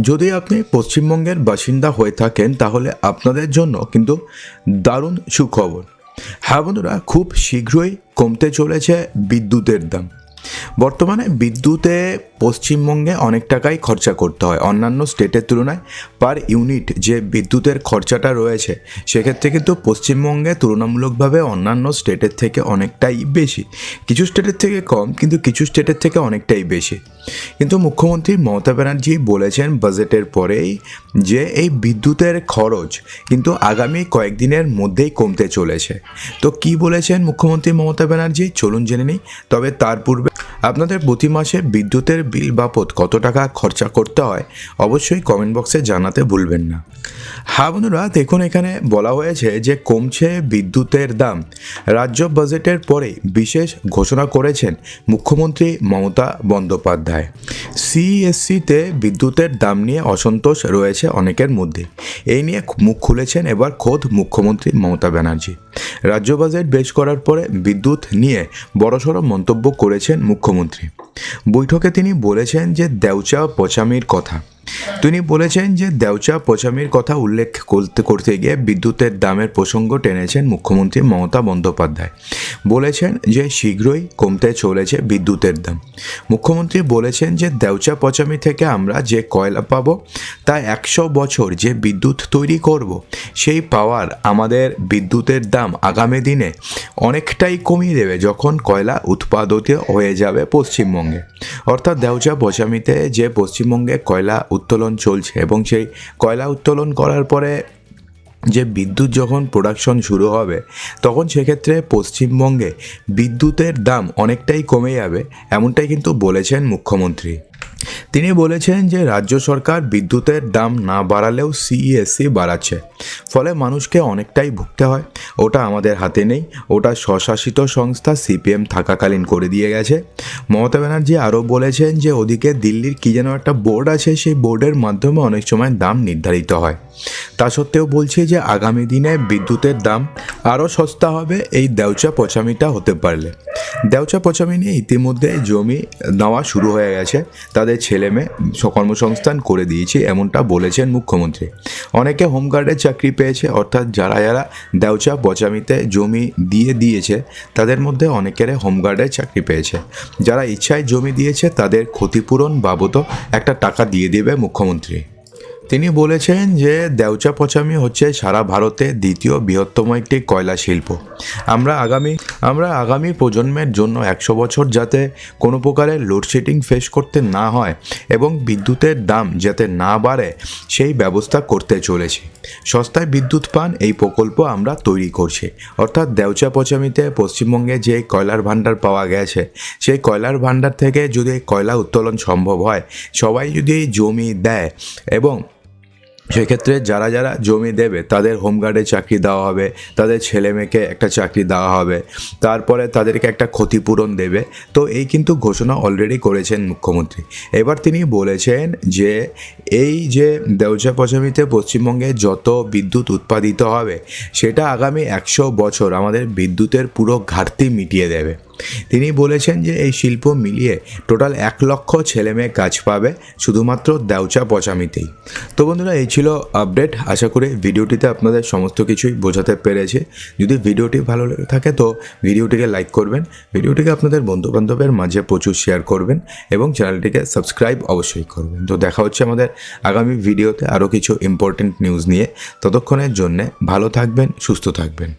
যদি আপনি পশ্চিমবঙ্গের বাসিন্দা হয়ে থাকেন, তাহলে আপনাদের জন্য কিন্তু দারুণ সুখবর। হ্যাঁ বন্ধুরা, খুব শীঘ্রই কমতে চলেছে বিদ্যুতের দাম। বর্তমানে বিদ্যুতে পশ্চিমবঙ্গে অনেক টাকাই খরচা করতে হয়, অন্যান্য স্টেটের তুলনায় পার ইউনিট যে বিদ্যুতের খরচাটা রয়েছে, সেক্ষেত্রে কিন্তু পশ্চিমবঙ্গে তুলনামূলকভাবে অন্যান্য স্টেটের থেকে অনেকটাই বেশি। কিছু স্টেটের থেকে কম, কিন্তু কিছু স্টেটের থেকে অনেকটাই বেশি। কিন্তু মুখ্যমন্ত্রী মমতা ব্যানার্জি বলেছেন বাজেটের পরেই যে এই বিদ্যুতের খরচ কিন্তু আগামী কয়েকদিনের মধ্যেই কমতে চলেছে। তো কি বলেছেন মুখ্যমন্ত্রী মমতা ব্যানার্জি? চলুন জেনে নিই। তবে তার পূর্বে আপনাদের প্রতি মাসে বিদ্যুতের বিল বাবদ কত টাকা খরচা করতে হয়, অবশ্যই কমেন্ট বক্সে জানাতে ভুলবেন না। হ্যাঁ বন্ধুরা, দেখুন এখানে বলা হয়েছে যে কমছে বিদ্যুতের দাম। রাজ্য বাজেটের পরে বিশেষ ঘোষণা করেছেন মুখ্যমন্ত্রী মমতা বন্দ্যোপাধ্যায়। সিএসসিতে বিদ্যুতের দাম নিয়ে অসন্তোষ রয়েছে অনেকের মধ্যে। এই নিয়ে মুখ খুলেছেন এবার খোদ মুখ্যমন্ত্রী মমতা ব্যানার্জি। রাজ্য বাজেট পেশ করার পরে বিদ্যুৎ নিয়ে বড়সড় মন্তব্য করেছেন মুখ্যমন্ত্রী। বৈঠকে তিনি বলেছেন যে দেউচা পচামির কথা। তিনি বলেছেন যে দেউচা পচামির কথা উল্লেখ করতে করতে গিয়ে বিদ্যুতের দামের প্রসঙ্গ টেনেছেন মুখ্যমন্ত্রী মমতা বন্দ্যোপাধ্যায়। বলেছেন যে শীঘ্রই কমতে চলেছে বিদ্যুতের দাম। মুখ্যমন্ত্রী বলেছেন যে দেউচা পচামি থেকে আমরা যে কয়লা পাবো, তা একশো বছর যে বিদ্যুৎ তৈরি করব, সেই পাওয়ার আমাদের বিদ্যুতের দাম আগামী দিনে অনেকটাই কমিয়ে দেবে যখন কয়লা উৎপাদিত হয়ে যাবে পশ্চিমবঙ্গে। অর্থাৎ দেউচা পচামিতে যে পশ্চিমবঙ্গে কয়লা উত্তোলন চলছে এবং সেই কয়লা উত্তোলন করার পরে যে বিদ্যুৎ যখন প্রোডাকশন শুরু হবে, তখন সেক্ষেত্রে পশ্চিমবঙ্গে বিদ্যুতের দাম অনেকটাই কমে যাবে, এমনটাই কিন্তু বলেছেন মুখ্যমন্ত্রী। তিনি বলেছেন যে রাজ্য সরকার বিদ্যুতের দাম না বাড়ালেও সিইএসসি বাড়াচ্ছে। ফলে মানুষকে অনেকটাই ভুগতে হয়। ওটা আমাদের হাতে নেই। ওটা স্বশাসিত সংস্থা সিপিএম থাকাকালীন করে দিয়ে গেছে। মমতা ব্যানার্জি আরও বলেছেন যে ওদিকে দিল্লির কী যেন একটা বোর্ড আছে, সেই বোর্ডের মাধ্যমে অনেক সময় দাম নির্ধারিত হয়। তা সত্ত্বেও বলছে যে আগামী দিনে বিদ্যুতের দাম আরও সস্তা হবে, এই দেউচা পচামিটা হতে পারলে। দেউচা পচামি নিয়ে ইতিমধ্যে জমি নেওয়া শুরু হয়ে গেছে। তাদের ছেলে মেয়ে কর্মসংস্থান করে দিয়েছে, এমনটা বলেছেন মুখ্যমন্ত্রী। অনেকে হোমগার্ডের চাকরি পেয়েছে, অর্থাৎ যারা যারা দেউচা পচামিতে জমি দিয়ে দিয়েছে, তাদের মধ্যে অনেকের হোমগার্ডের চাকরি পেয়েছে। যারা ইচ্ছায় জমি দিয়েছে, তাদের ক্ষতিপূরণ বাবদ একটা টাকা দিয়ে দেবে মুখ্যমন্ত্রী। তিনি বলেছেন যে দেউচা পচামি হচ্ছে সারা ভারতে দ্বিতীয় বৃহত্তম একটি কয়লা শিল্প। আমরা আগামী আমরা আগামী প্রজন্মের জন্য একশো বছর যাতে কোনো প্রকারের লোডশেডিং ফেস করতে না হয় এবং বিদ্যুতের দাম যাতে না বাড়ে, সেই ব্যবস্থা করতে চলেছি। সস্তায় বিদ্যুৎ পান এই প্রকল্প আমরা তৈরি করছি। অর্থাৎ দেউচা পচামিতে পশ্চিমবঙ্গে যে কয়লার ভাণ্ডার পাওয়া গেছে, সেই কয়লার ভাণ্ডার থেকে যদি কয়লা উত্তোলন সম্ভব হয়, সবাই যদি জমি দেয় এবং সেক্ষেত্রে যারা যারা জমি দেবে, তাদের হোমগার্ডে চাকরি দেওয়া হবে, তাদের ছেলে মেয়েকে একটা চাকরি দেওয়া হবে, তারপরে তাদেরকে একটা ক্ষতিপূরণ দেবে। তো এই কিন্তু ঘোষণা অলরেডি করেছেন মুখ্যমন্ত্রী। এবার তিনি বলেছেন যে, এই যে দেউচা পচামিতে পশ্চিমবঙ্গে যত বিদ্যুৎ উৎপাদিত হবে, সেটা আগামী একশো বছর আমাদের বিদ্যুতের পুরো ঘাটতি মিটিয়ে দেবে। তিনি বলেছেন যে এই শিল্প মিলিয়ে টোটাল এক লক্ষ ছেলে মেয়ে কাজ পাবে শুধুমাত্র দেউচা পচামিতেই। তো বন্ধুরা, এই ছিল আপডেট। আশা করি ভিডিওটিতে আপনাদের সমস্ত কিছুই বোঝাতে পেরেছে। যদি ভিডিওটি ভালো লেগে থাকে তো ভিডিওটিকে লাইক করবেন, ভিডিওটিকে আপনাদের বন্ধুবান্ধবের মাঝে প্রচুর শেয়ার করবেন এবং চ্যানেলটিকে সাবস্ক্রাইব অবশ্যই করবেন। তো দেখা হচ্ছে আমাদের আগামী ভিডিওতে আরও কিছু ইম্পর্টেন্ট নিউজ নিয়ে। ততক্ষণের জন্যে ভালো থাকবেন, সুস্থ থাকবেন।